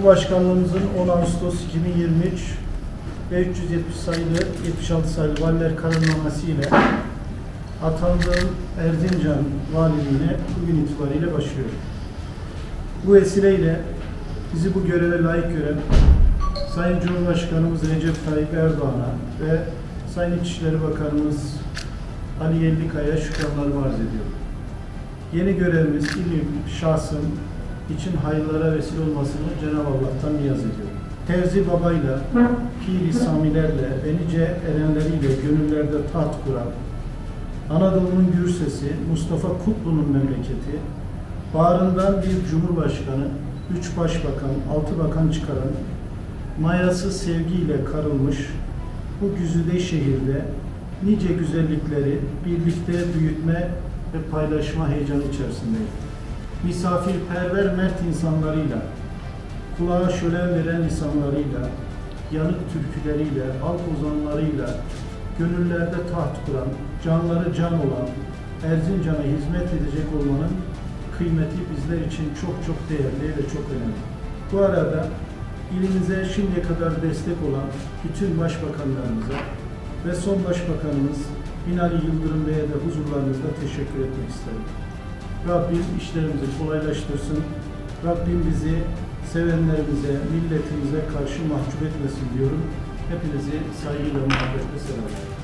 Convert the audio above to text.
Cumhurbaşkanlığımızın 10 Ağustos 2023 ve 370 sayılı 76 sayılı valiler kararnaması ile atandığım Erzincan valiliğine bugün itibariyle başlıyorum. Bu vesileyle bizi bu göreve layık gören Sayın Cumhurbaşkanımız Recep Tayyip Erdoğan'a ve Sayın İçişleri Bakanımız Ali Yerlikaya şükranlarımı arz ediyorum. Yeni görevimiz ilim, şahsım için hayırlara vesile olmasını Cenab-ı Allah'tan niyaz ediyorum. Terzi babayla, piri samilerle ve nice erenleriyle gönüllerde taht kuran, Anadolu'nun gür sesi, Mustafa Kutlu'nun memleketi, bağrından bir cumhurbaşkanı, üç başbakan, altı bakan çıkaran, mayası sevgiyle karılmış bu güzide şehirde nice güzellikleri birlikte büyütme ve paylaşma heyecanı içerisindeyim. Misafirperver mert insanlarıyla, kulağa şölen veren lisanlarıyla, yanık türküleriyle, halk ozanlarıyla, gönüllerde taht kuran, canları can olan, Erzincan'a hizmet edecek olmanın kıymeti bizler için çok çok değerli ve çok önemli. Bu arada ilimize şimdiye kadar destek olan bütün başbakanlarımıza ve son başbakanımız Binali Yıldırım Bey'e de huzurlarınızda teşekkür etmek isterim. Rabbim işlerimizi kolaylaştırsın. Rabbim bizi sevenlerimize, milletimize karşı mahcup etmesin diyorum. Hepinizi saygıyla, muhabbetle selam.